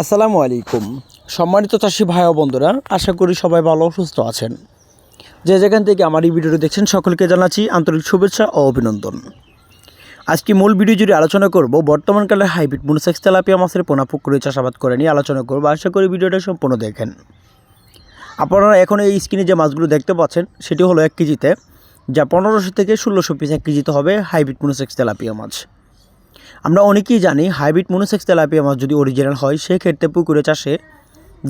আসসালামু আলাইকুম। সম্মানিত চাষি ভাই ও বন্ধুরা, আশা করি সবাই ভালো সুস্থ আছেন। যে যেখান থেকে আমার এই ভিডিওটি দেখছেন, সকলকে জানাচ্ছি আন্তরিক শুভেচ্ছা ও অভিনন্দন। আজকে মূল ভিডিও জুড়ে আলোচনা করব বর্তমানকালে হাইব্রিড মুনিসেক্স তেলাপিয়া মাছের পোনা, পুকুরে চাষাবাদ করে নিয়ে আলোচনা করব। আশা করি ভিডিওটা সম্পূর্ণ দেখেন। আপনারা এখন এই স্ক্রিনে যে মাছগুলো দেখতে পাচ্ছেন, সেটি হলো এক কেজিতে, যা পনেরোশো থেকে ষোলোশো পিস এক কেজিতে হবে হাইব্রিড মুনিসেক্স তেলাপিয়া মাছ। আমরা অনেকেই জানি হাইব্রিড মনোসেক্স তেলাপিয়া মাছ যদি অরিজিনাল হয়, সেক্ষেত্রে পুকুরে চাষে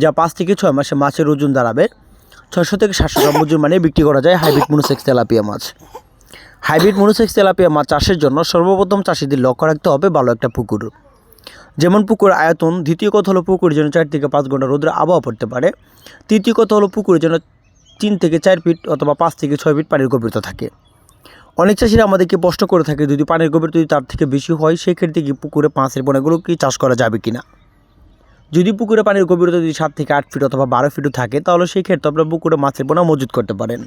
যা পাঁচ থেকে ছয় মাসে মাছের ওজন দাঁড়াবে, ছয়শো থেকে সাতশো গ্রাম ওজন মানে বিক্রি করা যায় হাইব্রিড মনোসেক্স তেলাপিয়া মাছ। হাইব্রিড মনোসেক্স তেলাপিয়া মাছ চাষের জন্য সর্বপ্রথম চাষিদের লক্ষ্য রাখতে হবে ভালো একটা পুকুর। যেমন পুকুর আয়তন, দ্বিতীয় কথা হলো পুকুরের জন্য চার থেকে পাঁচ ঘণ্টা রোদ্রে আবহাওয়া পড়তে পারে। তৃতীয় কথা হলো পুকুরের জন্য তিন থেকে চার ফিট অথবা পাঁচ থেকে ছয় ফিট পানির গভীরতা থাকে। অনেক চাষিরা আমাদেরকে প্রশ্ন করে থাকে, যদি পানির গভীর যদি তার থেকে বেশি হয়, সেক্ষেত্রে কি পুকুরে পাঁচের পোনাগুলো কি চাষ করা যাবে কি না যদি পুকুরে পানির গভীরতা যদি সাত থেকে আট ফিট অথবা বারো ফিটও থাকে, তাহলে সেই ক্ষেত্রে আপনার পুকুরে মাছের পোনা মজুত করতে পারেন।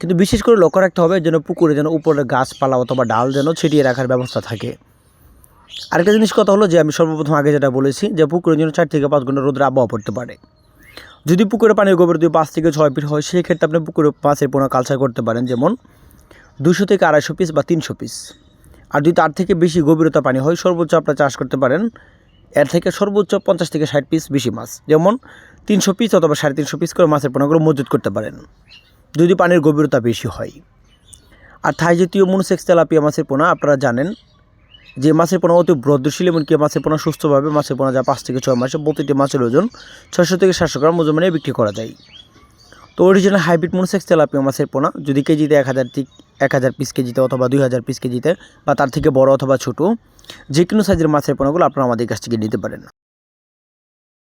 কিন্তু বিশেষ করে লক্ষ্য রাখতে হবে যেন পুকুরে যেন উপরে গাছপালা অথবা ডাল যেন ছিটিয়ে রাখার ব্যবস্থা থাকে। আরেকটা জিনিস কথা হলো যে, আমি সর্বপ্রথম আগে যেটা বলেছি যে, পুকুরের জন্য চার থেকে পাঁচ ঘণ্টা রোদ্রে আবহাওয়া পড়তে পারে। যদি পুকুরে পানির গভীর যদি পাঁচ থেকে ছয় ফিট হয় সেই ক্ষেত্রে আপনি পুকুরে মাছের পোনা কালচার করতে পারেন। যেমন দুশো থেকে আড়াইশো পিস বা তিনশো পিস আর যদি তার থেকে বেশি গভীরতা পানি হয়, সর্বোচ্চ আপনারা চাষ করতে পারেন। এর থেকে সর্বোচ্চ পঞ্চাশ থেকে ষাট পিস বেশি মাছ। যেমন তিনশো পিস অথবা সাড়ে তিনশো পিস করে মাছের পোনাগুলো মজুত করতে পারেন, যদি পানির গভীরতা বেশি হয়। আর থাই জাতীয় মনুসেক্স তেলাপিয়া মাছের পোনা আপনারা জানেন, যে মাছের পোনা অতি ব্রদ্রশীল এমনকি মাছের পোনা সুস্থভাবে মাছের পোনা যা পাঁচ থেকে ছয় মাসে প্রতিটি মাছের ওজন ছয়শো থেকে সাতশো গ্রাম ওজন মানে বিক্রি করা যায়। তো অরিজিনাল হাইব্রিড মনুসেক্স তেলাপিয়া মাছের পোনা, যদি কেজিতে এক হাজার এক হাজার পিস কেজিতে অথবা দুই হাজার পিস কেজিতে বা তার থেকে বড় অথবা ছোটো, যে কোনো সাইজের মাছের পোনাগুলো আপনারা আমাদের কাছ থেকে নিতে পারেন।